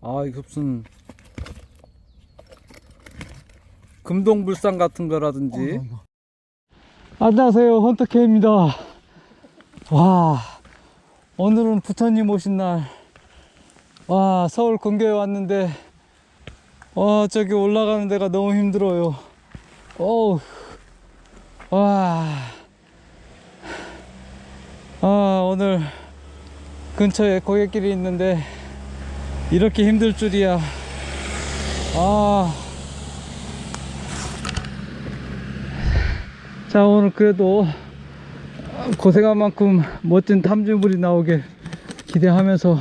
아 이거 무슨 금동불상 같은 거라든지. 안녕하세요. 헌터케입니다. 와 오늘은 부처님 오신 날와 서울 근교에 왔는데 와 저기 올라가는 데가 너무 힘들어요. 어우 와. 아, 오늘 근처에 고갯길이 있는데 이렇게 힘들 줄이야. 아. 자, 오늘 그래도 고생한 만큼 멋진 탐지물이 나오길 기대하면서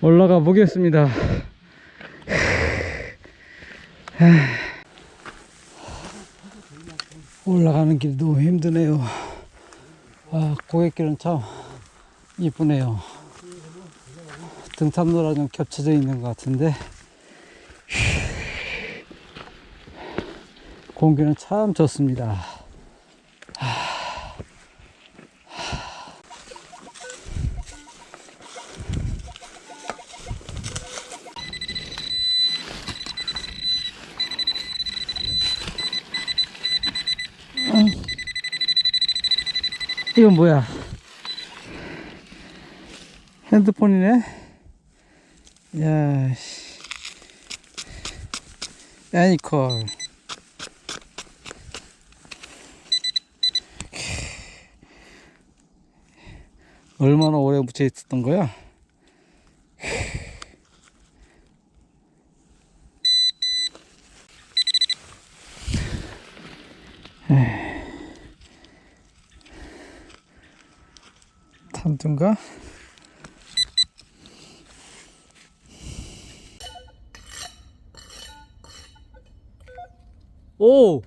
올라가 보겠습니다. 올라가는 길이 힘드네요. 아, 고갯길은 참 이쁘네요. 등산로랑 좀 겹쳐져 있는 것 같은데 공기는 참 좋습니다. 이건 뭐야? 핸드폰이네? 야, 씨. 애니컬. 얼마나 오래 묻혀 있었던 거야? 탐둔가? 오!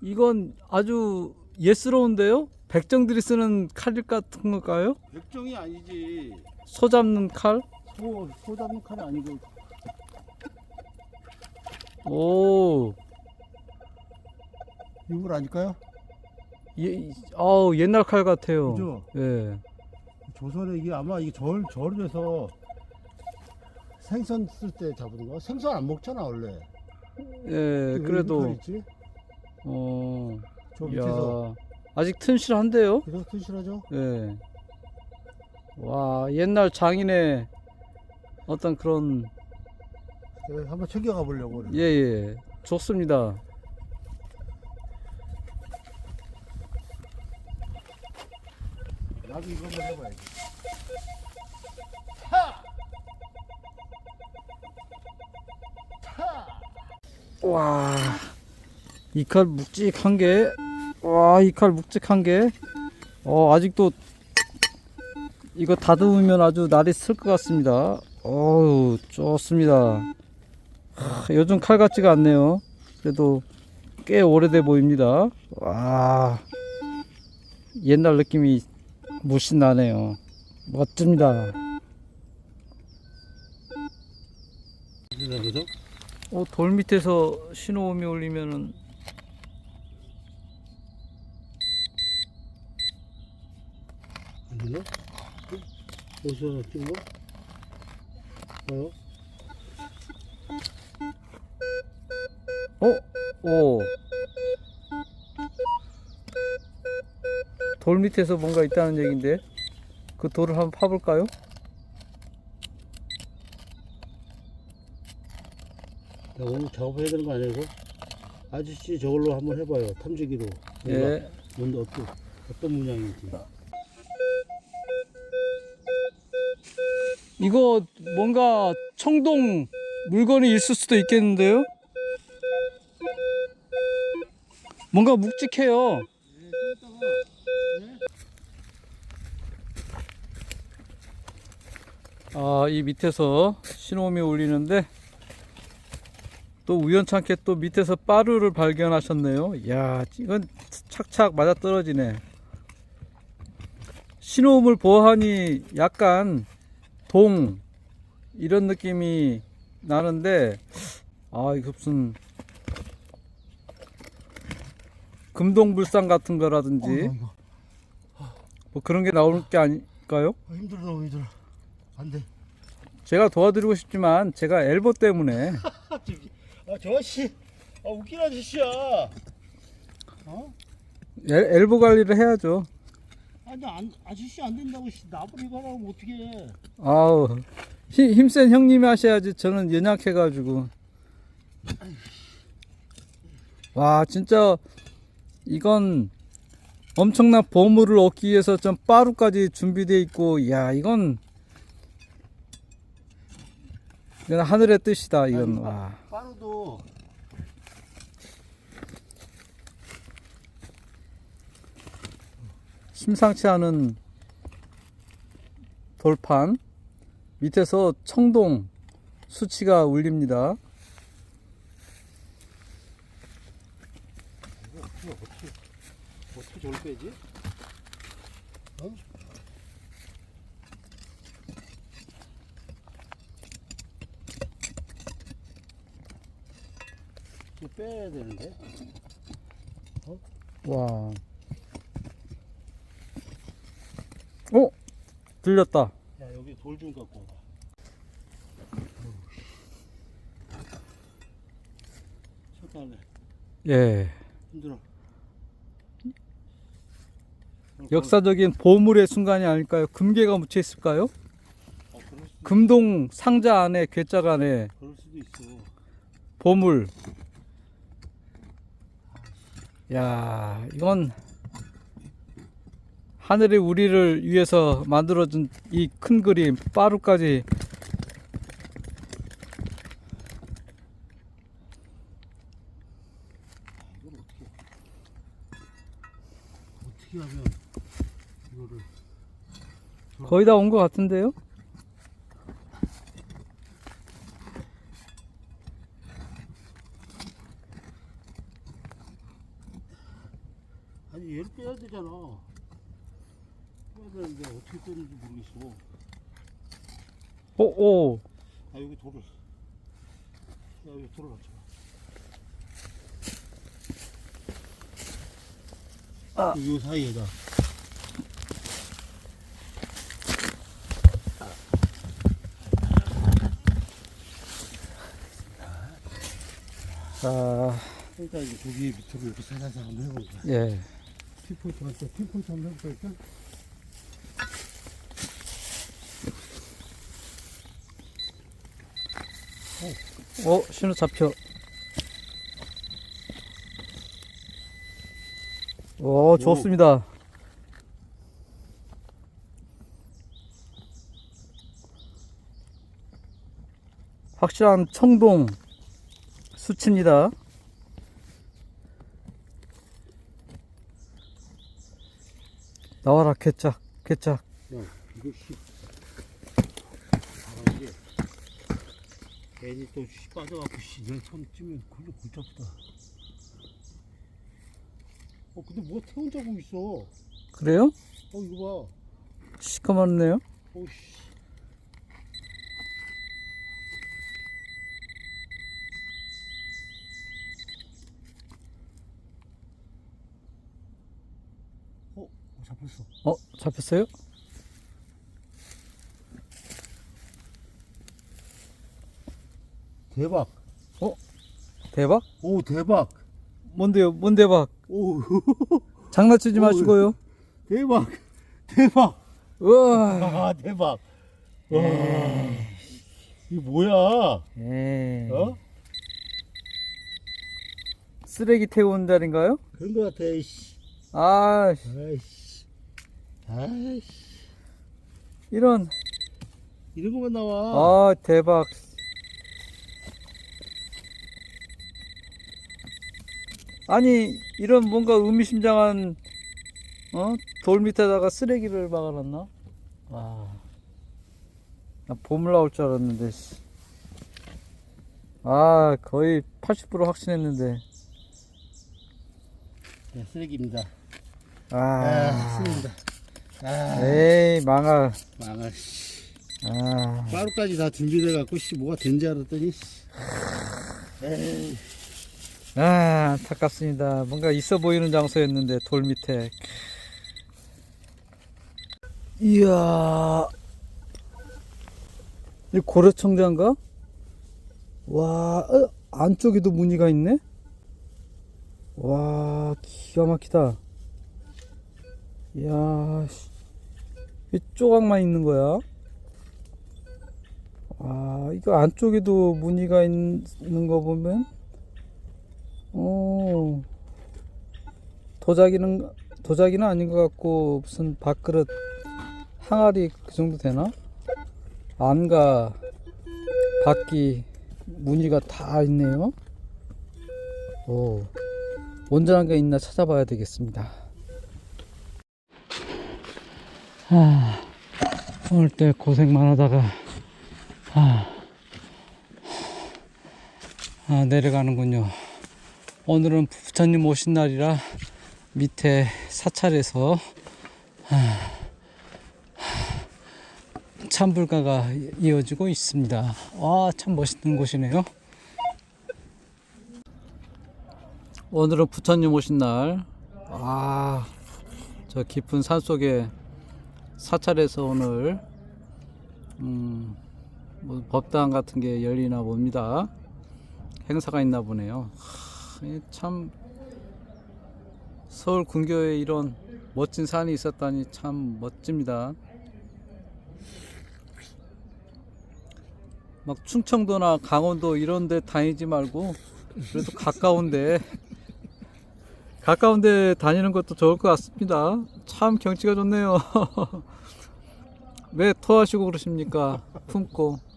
이건 아주 예스러운데요? 백정들이 쓰는 칼 같은 걸까요? 백정이 아니지. 소 잡는 칼? 소, 소 잡는 칼이 아니고 오, 이걸 아닐까요? 예, 아우, 옛날 칼 같아요. 그죠? 예. 조선에 이게 아마 이게 절 절에서 생선 쓸 때 잡은 거. 생선 안 먹잖아 원래. 예, 왜 그래도, 있지? 어, 저 밑에서 야, 아직 튼실한데요? 그래서 튼실하죠. 예. 와, 옛날 장인의 어떤 그런, 예, 한번 챙겨가 보려고. 예, 예. 좋습니다. 나도 이거 한번 해봐야지. 와, 이 칼 묵직한 게, 와, 이 칼 묵직한 게, 어, 아직도 이거 다듬으면 아주 날이 쓸 것 같습니다. 어우, 좋습니다. 하, 요즘 칼 같지가 않네요. 그래도 꽤 오래돼 보입니다. 와, 옛날 느낌이 물씬 나네요. 멋집니다. 그래서 어, 돌 밑에서 신호음이 울리면은 안 되나? 어디서 찍은 거? 봐요. 어? 오. 돌 밑에서 뭔가 있다는 얘긴데 그 돌을 한번 파볼까요? 오늘 작업해야 되는 거 이거? 아저씨 저걸로 한번 해봐요. 탐지기로. 예. 뭔데 어떤 어떤 문양인지. 이거 뭔가 청동 물건이 있을 수도 있겠는데요? 뭔가 묵직해요. 아, 이 밑에서 신호음이 울리는데 또 우연찮게 또 밑에서 빠루를 발견하셨네요. 이야, 이건 착착 맞아 떨어지네. 신호음을 보아하니 약간 동 이런 느낌이 나는데 아 이거 무슨 금동불상 같은 거라든지 어, 이거. 뭐 그런 게 나올 게 아닐까요? 아, 힘들어 너무 힘들어. 안 돼. 제가 도와드리고 싶지만 제가 엘보 때문에 아, 저 아저씨, 아, 웃긴 아저씨야. 어? 엘, 엘보 관리를 해야죠. 아니, 안, 아저씨 안 된다고 씨, 나부리 가라면 어떻게 해. 아우 힘, 힘센 형님이 하셔야지 저는 연약해가지고 와 진짜 이건 엄청난 보물을 얻기 위해서 좀 빠루까지 준비되어 있고 야 이건 이건 하늘의 뜻이다 이건 와 빠르도 심상치 않은 돌판 밑에서 청동 수치가 울립니다 어떻게 저걸 빼지? 어? 이거 빼야 되는데. 와. 어? 들렸다. 야 여기 돌 좀 갖고 와봐. 잠깐만 예. 힘들어. 역사적인 보물의 순간이 아닐까요? 금괴가 묻혀 있을까요? 어, 수도, 금동 상자 안에 괴짝 안에. 보물. 야, 이건 하늘이 우리를 위해서 만들어준 이 큰 그림 빠루까지 거의 다 온 것 같은데요? 아니 얘를 빼야 되잖아. 빼야 되는데 어떻게 모르겠어. 오, 오. 아 여기 돌을. 야 여기 돌을 갖춰. 아. 요 사이에다. 자, 일단 이제 고기 밑으로 이렇게 살살살 한번 해보자. 예. 핀포인트 한번 해볼까 일단? 어, 신호 잡혀. 오, 좋습니다. 확실한 청동 수치입니다. 나와라, 개짝, 개짝. 야 이거 씨. 아 이게 괜히 또 씨, 빠져갖고 씨내손 찌면 그걸로 골치 아프다. 어 근데 뭐가 태운 자국 있어. 어 그래요? 이거 시커멓네요. 봐. 어, 어 잡혔어. 어, 잡혔어요? 대박. 대박? 오 대박. 뭔데요? 뭔 대박? 오 장난치지 오, 마시고요. 대박. 대박. 우와. 아 대박. 와. 이게 뭐야? 에이. 어? 쓰레기 태우는 자리인가요? 그런 거 같아. 이씨. 아, 아이씨. 아이씨. 이런. 이런 거만 나와. 아, 대박. 아니, 이런 뭔가 의미심장한, 어? 돌 밑에다가 쓰레기를 박아놨나? 와. 나 보물 나올 줄 알았는데, 씨. 아, 거의 80% 확신했는데. 네, 쓰레기입니다. 아, 아, 쓰레기입니다. 아, 에이, 망할. 망할. 씨. 아. 빠루까지 다 준비돼 갖고 씨 뭐가 된지 알았더니. 씨. 에이. 아, 안타깝습니다. 뭔가 있어 보이는 장소였는데, 돌 밑에. 이야. 이 고려청자인가? 와, 어, 안쪽에도 무늬가 있네? 와, 기가 막히다. 이야, 씨. 이 조각만 있는 거야? 아, 이거 안쪽에도 무늬가 있는 거 보면, 어, 도자기는, 도자기는 아닌 것 같고, 무슨 밥그릇, 항아리 그 정도 되나? 안과 바퀴 무늬가 다 있네요. 오, 온전한 게 있나 찾아봐야 되겠습니다. 아, 오늘 때 고생만 하다가 아, 아, 내려가는군요. 오늘은 부처님 오신 날이라 밑에 사찰에서 찬불가가 이어지고 있습니다. 와, 참 멋있는 곳이네요. 오늘은 부처님 오신 날. 아, 저 깊은 산 속에 사찰에서 오늘 음, 뭐 법당 같은 게 열리나 봅니다. 행사가 있나 보네요. 하, 이참 서울 근교에 이런 멋진 산이 있었다니 참 멋집니다. 막 충청도나 강원도 이런 데 다니지 말고 그래도 가까운데 가까운데 다니는 것도 좋을 것 같습니다. 참 경치가 좋네요. 왜 토하시고 그러십니까? 품고.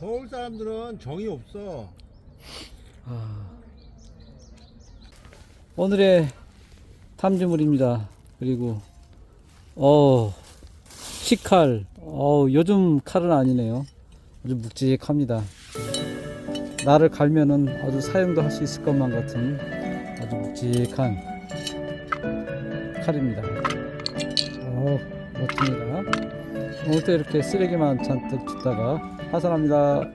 서울 사람들은 정이 없어. 아. 오늘의 탐지물입니다. 그리고 어 식칼. 어 요즘 칼은 아니네요. 아주 묵직합니다. 나를 갈면은 아주 사용도 할 수 있을 것만 같은 아주 묵직한 칼입니다. 어 멋집니다. 오늘도 이렇게 쓰레기만 잔뜩 줍다가 하산합니다.